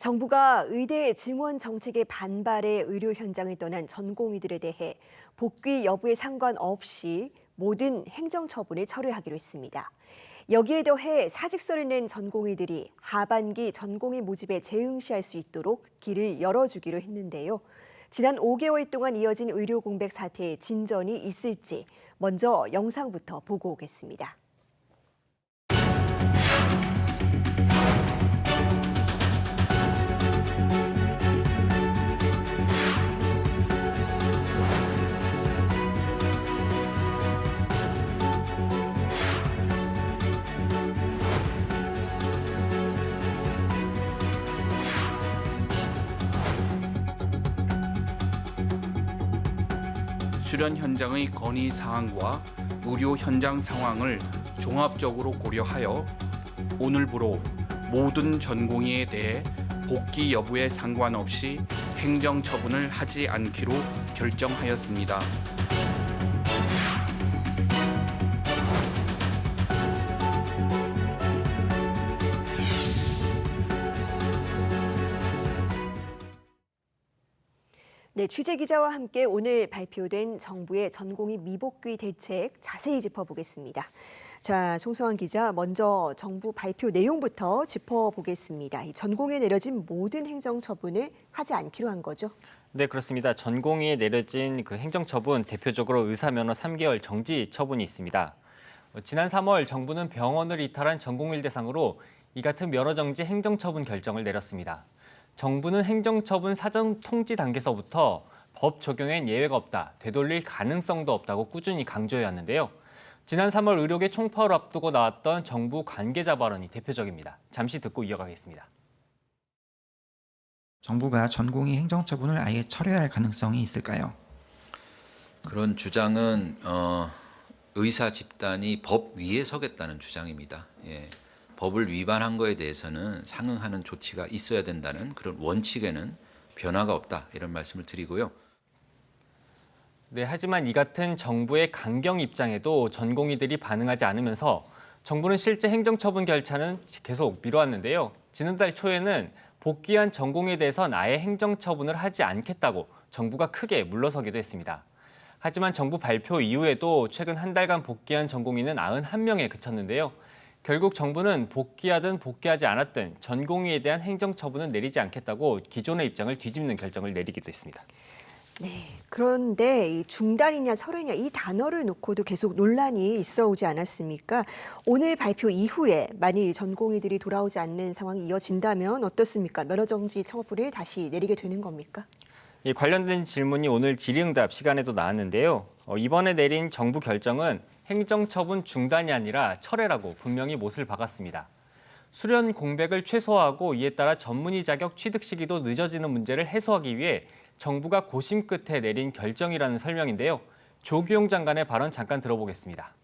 정부가 의대 증원 정책에 반발해 의료 현장을 떠난 전공의들에 대해 복귀 여부에 상관없이 모든 행정 처분을 철회하기로 했습니다. 여기에 더해 사직서를 낸 전공의들이 하반기 전공의 모집에 재응시할 수 있도록 길을 열어주기로 했는데요. 지난 5개월 동안 이어진 의료 공백 사태에 진전이 있을지 먼저 영상부터 보고 오겠습니다. 수련 현장의 건의 사항과 의료 현장 상황을 종합적으로 고려하여 오늘부로 모든 전공의에 대해 복귀 여부에 상관없이 행정 처분을 하지 않기로 결정하였습니다. 네, 취재 기자와 함께 오늘 발표된 정부의 전공의 미복귀 대책 자세히 짚어보겠습니다. 자, 송성환 기자, 먼저 정부 발표 내용부터 짚어보겠습니다. 이 전공에 내려진 모든 행정 처분을 하지 않기로 한 거죠. 네, 그렇습니다. 전공의에 내려진 그 행정 처분 대표적으로 의사 면허 3개월 정지 처분이 있습니다. 어, 지난 3월 정부는 병원을 이탈한 전공일 대상으로 이 같은 면허 정지 행정 처분 결정을 내렸습니다. 정부는 행정처분 사전 통지 단계서부터 법 적용엔 예외가 없다, 되돌릴 가능성도 없다고 꾸준히 강조해 왔는데요. 지난 3월 의료계 총파를 앞두고 나왔던 정부 관계자 발언이 대표적입니다. 잠시 듣고 이어가겠습니다. 정부가 전공의 행정처분을 아예 철회할 가능성이 있을까요? 그런 주장은 어, 의사 집단이 법 위에 서겠다는 주장입니다. 예. 법을 위반한 거에 대해서는 상응하는 조치가 있어야 된다는 그런 원칙에는 변화가 없다 이런 말씀을 드리고요. 네, 하지만 이 같은 정부의 강경 입장에도 전공의들이 반응하지 않으면서 정부는 실제 행정처분 결차는 계속 미뤄왔는데요. 지난달 초에는 복귀한 전공에 대해선 아예 행정처분을 하지 않겠다고 정부가 크게 물러서기도 했습니다. 하지만 정부 발표 이후에도 최근 한 달간 복귀한 전공의는 91명에 그쳤는데요. 결국 정부는 복귀하든 복귀하지 않았든 전공의에 대한 행정 처분은 내리지 않겠다고 기존의 입장을 뒤집는 결정을 내리기도 했습니다. 네, 그런데 이 중단이냐 철회냐 이 단어를 놓고도 계속 논란이 있어 오지 않았습니까? 오늘 발표 이후에 만일 전공의들이 돌아오지 않는 상황이 이어진다면 어떻습니까? 면허 정지 처분을 다시 내리게 되는 겁니까? 이 관련된 질문이 오늘 질의응답 시간에도 나왔는데요. 어, 이번에 내린 정부 결정은 행정처분 중단이 아니라 철회라고 분명히 못을 박았습니다. 수련 공백을 최소화하고 이에 따라 전문의 자격 취득 시기도 늦어지는 문제를 해소하기 위해 정부가 고심 끝에 내린 결정이라는 설명인데요. 조규용 장관의 발언 잠깐 들어보겠습니다.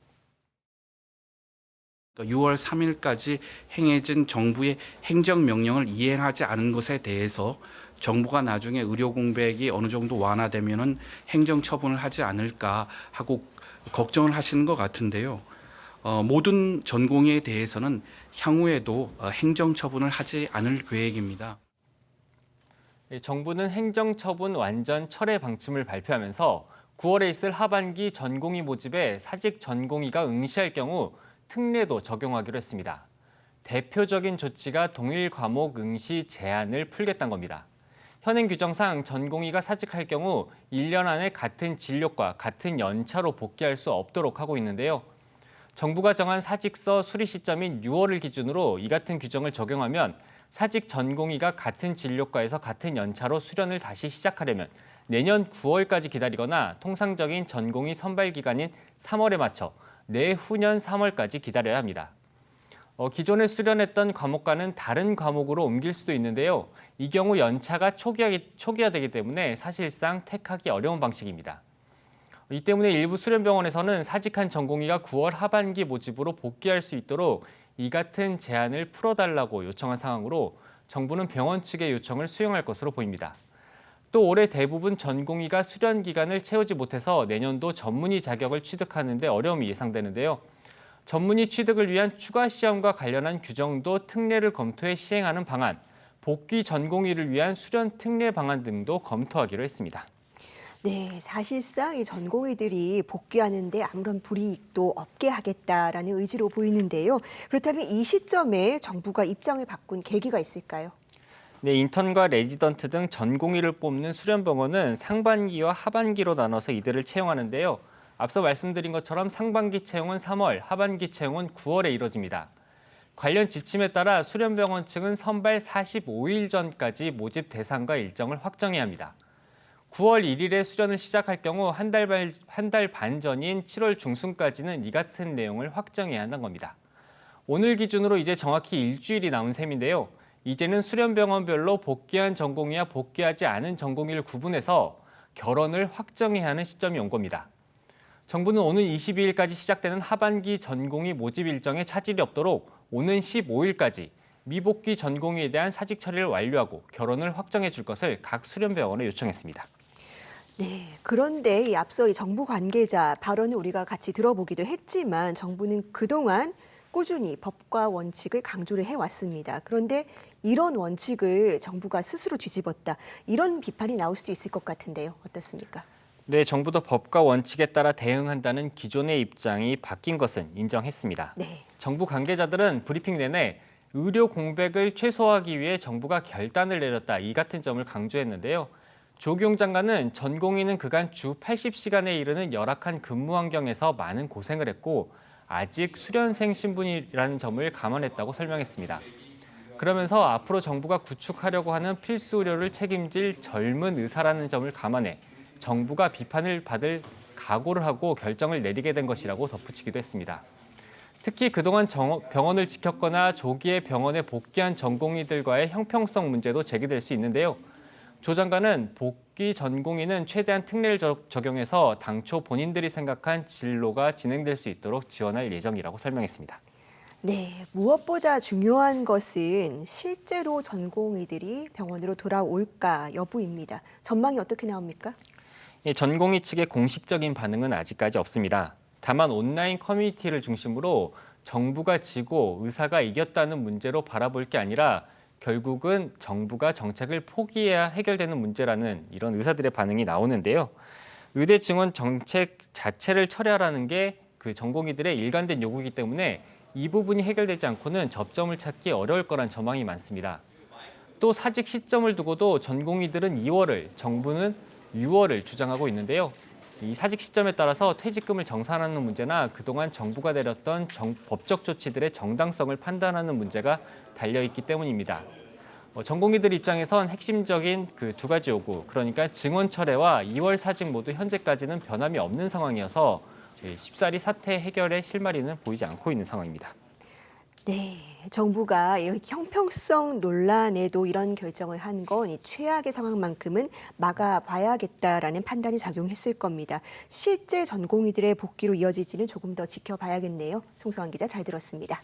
6월 3일까지 행해진 정부의 행정명령을 이행하지 않은 것에 대해서 정부가 나중에 의료 공백이 어느 정도 완화되면은 행정 처분을 하지 않을까 하고 걱정을 하시는 것 같은데요. 어, 모든 전공에 대해서는 향후에도 어, 행정 처분을 하지 않을 계획입니다. 예, 정부는 행정처분 완전 철회 방침을 발표하면서 9월에 있을 하반기 전공의 모집에 사직 전공의가 응시할 경우 특례도 적용하기로 했습니다. 대표적인 조치가 동일 과목 응시 제한을 풀겠다는 겁니다. 현행 규정상 전공의가 사직할 경우 1년 안에 같은 진료과 같은 연차로 복귀할 수 없도록 하고 있는데요. 정부가 정한 사직서 수리 시점인 6월을 기준으로 이 같은 규정을 적용하면 사직 전공의가 같은 진료과에서 같은 연차로 수련을 다시 시작하려면 내년 9월까지 기다리거나 통상적인 전공의 선발 기간인 3월에 맞춰 내후년 3월까지 기다려야 합니다. 어, 기존에 수련했던 과목과는 다른 과목으로 옮길 수도 있는데요. 이 경우 연차가 초기화, 초기화 되기 때문에 사실상 택하기 어려운 방식입니다. 이 때문에 일부 수련병원에서는 사직한 전공의가 9월 하반기 모집으로 복귀할 수 있도록 이 같은 제한을 풀어달라고 요청한 상황으로 정부는 병원 측의 요청을 수용할 것으로 보입니다. 또 올해 대부분 전공의가 수련 기간을 채우지 못해서 내년도 전문의 자격을 취득하는 데 어려움이 예상되는데요. 전문의 취득을 위한 추가 시험과 관련한 규정도 특례를 검토해 시행하는 방안, 복귀 전공의를 위한 수련 특례 방안 등도 검토하기로 했습니다. 네, 사실상 이 전공의들이 복귀하는데 아무런 불이익도 없게 하겠다라는 의지로 보이는데요. 그렇다면 이 시점에 정부가 입장을 바꾼 계기가 있을까요? 네, 인턴과 레지던트 등 전공의를 뽑는 수련병원은 상반기와 하반기로 나눠서 이들을 채용하는데요. 앞서 말씀드린 것처럼 상반기 채용은 3월, 하반기 채용은 9월에 이뤄집니다. 관련 지침에 따라 수련병원 측은 선발 45일 전까지 모집 대상과 일정을 확정해야 합니다. 9월 1일에 수련을 시작할 경우 한 달 반, 전인 7월 중순까지는 이 같은 내용을 확정해야 한다는 겁니다. 오늘 기준으로 이제 정확히 일주일이 남은 셈인데요. 이제는 수련병원별로 복귀한 전공의와 복귀하지 않은 전공의를 구분해서 결혼을 확정해야 하는 시점이 온 겁니다. 정부는 오는 22일까지 시작되는 하반기 전공의 모집 일정에 차질이 없도록 오는 15일까지 미복귀 전공의에 대한 사직 처리를 완료하고 결혼을 확정해 줄 것을 각 수련병원에 요청했습니다. 네, 그런데 이 앞서 이 정부 관계자 발언을 우리가 같이 들어보기도 했지만 정부는 그동안 꾸준히 법과 원칙을 강조를 해왔습니다. 그런데 이런 원칙을 정부가 스스로 뒤집었다. 이런 비판이 나올 수도 있을 것 같은데요. 어떻습니까? 네, 정부도 법과 원칙에 따라 대응한다는 기존의 입장이 바뀐 것은 인정했습니다. 네. 정부 관계자들은 브리핑 내내 의료 공백을 최소화하기 위해 정부가 결단을 내렸다 이 같은 점을 강조했는데요. 조경 장관은 전공의는 그간 주 80시간에 이르는 열악한 근무 환경에서 많은 고생을 했고 아직 수련생 신분이라는 점을 감안했다고 설명했습니다. 그러면서 앞으로 정부가 구축하려고 하는 필수 의료를 책임질 젊은 의사라는 점을 감안해 정부가 비판을 받을 각오를 하고 결정을 내리게 된 것이라고 덧붙이기도 했습니다. 특히 그동안 정- 병원을 지켰거나 조기에 병원에 복귀한 전공의들과의 형평성 문제도 제기될 수 있는데요. 조 장관은 복귀 전공의는 최대한 특례를 적- 적용해서 당초 본인들이 생각한 진로가 진행될 수 있도록 지원할 예정이라고 설명했습니다. 네, 무엇보다 중요한 것은 실제로 전공의들이 병원으로 돌아올까 여부입니다. 전망이 어떻게 나옵니까? 이 전공의 측의 공식적인 반응은 아직까지 없습니다. 다만 온라인 커뮤니티를 중심으로 정부가 지고 의사가 이겼다는 문제로 바라볼 게 아니라 결국은 정부가 정책을 포기해야 해결되는 문제라는 이런 의사들의 반응이 나오는데요. 의대 증원 정책 자체를 철회하라는 게 그 전공의들의 일관된 요구이기 때문에 이 부분이 해결되지 않고는 접점을 찾기 어려울 거란 전망이 많습니다. 또 사직 시점을 두고도 전공의들은 2월을, 정부는 6월을 주장하고 있는데요. 이 사직 시점에 따라서 퇴직금을 정산하는 문제나 그동안 정부가 내렸던 정- 법적 조치들의 정당성을 판단하는 문제가 달려 있기 때문입니다. 어, 전공의들 입장에선 핵심적인 그 두 가지 요구, 그러니까 증원 철회와 2월 사직 모두 현재까지는 변함이 없는 상황이어서 예, 쉽사리 사태 해결의 실마리는 보이지 않고 있는 상황입니다. 네, 정부가 이 형평성 논란에도 이런 결정을 한건 최악의 상황만큼은 막아봐야겠다라는 판단이 작용했을 겁니다. 실제 전공의들의 복귀로 이어질지는 조금 더 지켜봐야겠네요. 송성환 기자 잘 들었습니다.